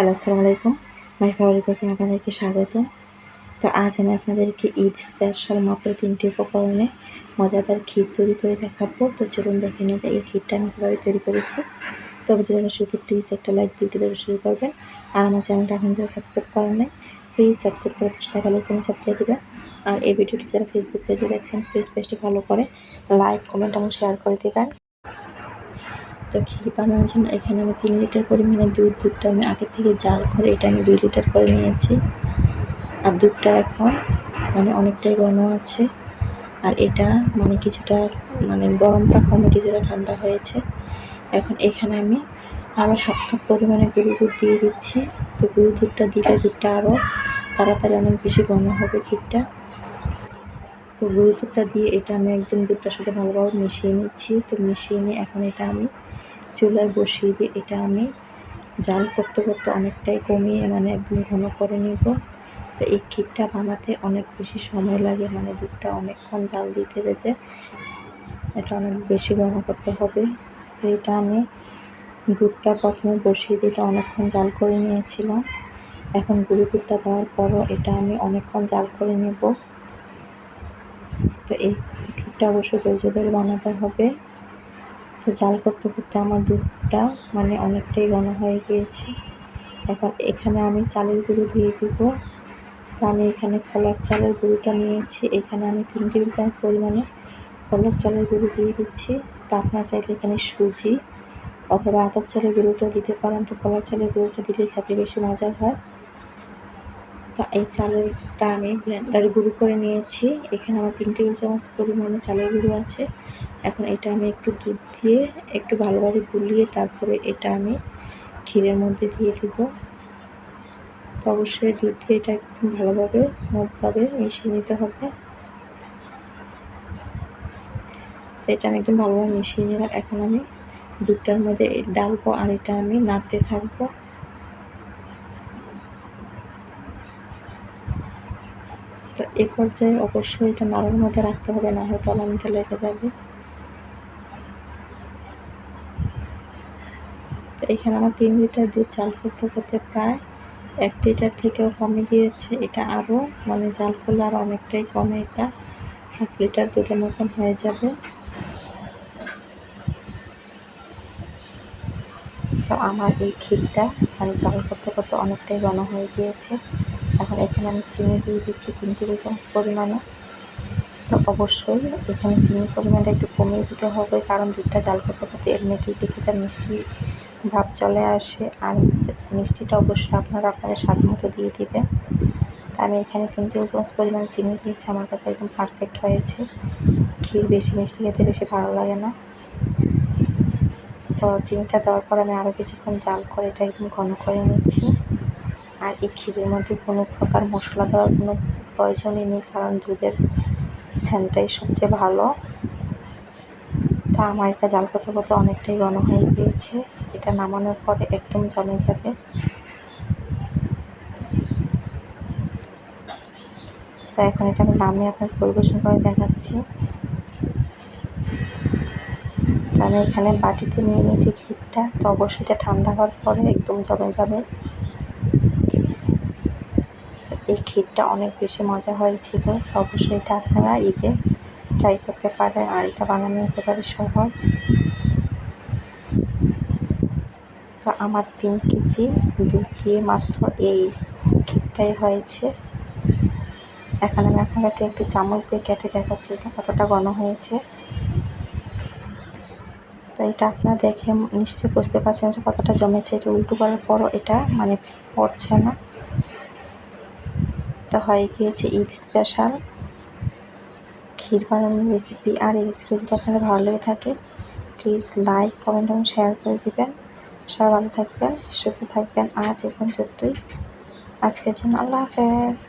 Hello, আসসালামু আলাইকুম। My favourite cooking আপনাদেরকে স্বাগত। তো আজ আমি আপনাদেরকে ঈদ স্পেশাল মাত্র তিনটি উপকরণে মজাদার ক্ষীর তৈরি করে দেখাবো। তো চলুন দেখে নিয়ে যে এই ক্ষীরটা আমি কীভাবে তৈরি করেছি। তো ভিডিওটা শুরুতে প্লিজ একটা লাইক দিয়ে ভিডিওটা শুরু করবেন আর আমার চ্যানেলটা এখন যারা সাবস্ক্রাইব করেন নাই প্লিজ সাবস্ক্রাইব করে পাশে থাকা লাইকনে চাপ দিয়ে দেবেন। আর এই ভিডিওটি যারা ফেসবুক পেজে দেখছেন প্লিজ পেজটি ভালো করে লাইক কমেন্ট এবং শেয়ার করে দেবেন। তো ক্ষীর বানানোর জন্য এখানে আমি তিন লিটার পরিমাণে দুধ, দুধটা আমি আগে থেকে জাল করে এটা আমি দুই লিটার করে নিয়েছি। আর দুধটা এখন মানে অনেকটাই ঘন আছে। আর এটা মানে কিছুটা মানে গরমটা কমে কিছুটা ঠান্ডা হয়েছে। এখন এখানে আমি আরও হাফ কাপ পরিমাণে গরু দুধ দিয়ে দিচ্ছি। তো গরু দুধটা দিলে দুধটা আরও তাড়াতাড়ি অনেক বেশি ঘন হবে ক্ষীরটা তো গরু দুধটা দিয়ে এটা আমি একদম দুধটার সাথে ভালোভাবে মিশিয়ে নিচ্ছি। তো মিশিয়ে নিয়ে এখন এটা আমি চুলায় বসিয়ে দিয়ে এটা আমি জাল করতে করতে অনেকটাই কমিয়ে মানে একদম ঘন করে নিব। তো এই ক্ষীরটা বানাতে অনেক বেশি সময় লাগে মানে দুধটা অনেকক্ষণ জাল দিতে যেতে এটা অনেক বেশি ঘন করতে হবে। তো এটা আমি দুধটা প্রথমে বসিয়ে দিয়ে এটা অনেকক্ষণ জাল করে নিয়েছিলাম। এখন গুঁড়ো দুধটা দেওয়ার পরও এটা আমি অনেকক্ষণ জাল করে নেব। তো এই ক্ষীরটা অবশ্যই ধৈর্য ধরে বানাতে হবে। তো জাল করতে করতে আমার দুধটা মানে অনেকটাই ঘন হয়ে গিয়েছে। এখন এখানে আমি চালের গুঁড়ো দিয়ে দিব। তো আমি এখানে কলার চালের গুঁড়োটা নিয়েছি। এখানে আমি তিন টেবিল চামচ পরিমাণে কলার চালের গুঁড়ো দিয়ে দিচ্ছি। তো আপনার চাইলে এখানে সুজি অথবা আতপ চালের গুঁড়োটা দিতে পারেন। তো কলার চালের গুঁড়োটা দিলে খেতে বেশি মজার হয়। তো এই চালেরটা আমি ব্লেন্ডারে গুঁড়ো করে নিয়েছি। এখানে আমার তিন টেবিল চামচ পরিমাণে চালের গুঁড়ো আছে। এখন এটা আমি একটু দুধ দিয়ে একটু ভালোভাবে গুলিয়ে তারপরে এটা আমি ক্ষীরের মধ্যে দিয়ে দিব। তো অবশ্যই দুধ দিয়ে এটা একদম ভালোভাবে স্মুথভাবে মিশিয়ে নিতে হবে। তো এটা আমি একদম ভালোভাবে মিশিয়ে নিলাম। এখন আমি দুধটার মধ্যে ডালবো আর এটা আমি নাড়তে থাকব। তো এ পর্যায়ে অবশ্যই এটা নাড়ার মধ্যে রাখতে হবে, না হয় তলানিতে লেগে যাবে। তো এখানে আমার তিন লিটার দুধ চাল করতে করতে প্রায় এক লিটার থেকেও কমে গিয়েছে। এটা আরও মানে জাল করলে আর অনেকটাই কমে এটা। হাফ লিটার দুধের মতন হয়ে যাবে। তো আমার এই ক্ষীরটা মানে জাল করতে করতে অনেকটাই ঘন হয়ে গিয়েছে। এখন এখানে আমি চিনি দিয়ে দিচ্ছি তিন টেবিল চামচ পরিমাণে। তো অবশ্যই এখানে চিনির পরিমাণটা একটু কমিয়ে দিতে হবে, কারণ দুধটা জাল করতে করতে এমনিতেই কিছুটা মিষ্টি ভাব চলে আসে। আর মিষ্টিটা অবশ্যই আপনারা আপনাদের স্বাদ মতো দিয়ে দিবেন। তা আমি এখানে তিন টেবিল চামচ পরিমাণ চিনি দিয়েছি, আমার কাছে একদম পারফেক্ট হয়েছে। ক্ষীর বেশি মিষ্টি খেতে বেশি ভালো লাগে না। তো চিনিটা দেওয়ার পর আমি আরও কিছুক্ষণ জাল করে এটা একদম ঘন করে নিচ্ছি। আর এই ক্ষীরের মধ্যে কোনো প্রকার মশলা দেওয়ার কোনো প্রয়োজনই নেই, কারণ দুধের স্যানটাই সবচেয়ে ভালো। তা আমার এটা জাল করতে করতে অনেকটাই ঘন হয়ে গিয়েছে। এটা নামানোর পরে একদম জমে যাবে। তো এখন এটা আমি নামিয়ে আপনার পরিবেশন করে দেখাচ্ছি। আমি এখানে বাটিতে নিয়ে নিয়েছি ক্ষীরটা। তো অবশ্যই এটা ঠান্ডা হওয়ার পরে একদম জমে যাবে। এই ক্ষীরটা অনেক বেশি মজা হয়েছিল। তো অবশ্যই এটা আপনারা ঈদে ট্রাই করতে পারেন আর এটা বানানো একেবারে সহজ। তো আমার তিন কেজি দুধ দিয়ে মাত্র এই ক্ষীরটাই হয়েছে। এখন আমি আপনাদেরকে একটু চামচ দিয়ে কেটে দেখাচ্ছি এটা কতটা ঘন হয়েছে। তো এটা আপনারা দেখে নিশ্চয়ই বুঝতে পারছেন যে কতটা জমেছে। এটা উল্টো করার পরও এটা মানে পড়ছে না। তো হয়ে গিয়েছে ঈদ স্পেশাল ক্ষীর বানানোর রেসিপি আর এই রেসিপি যদি আপনাদের ভালো লেগে থাকে প্লিজ লাইক কমেন্ট এবং শেয়ার করে দেবেন। সবাই ভালো থাকবেন, সুস্থ থাকবেন। আজ এখন পর্যন্তই। আজকের জন্য আল্লাহ হাফেজ।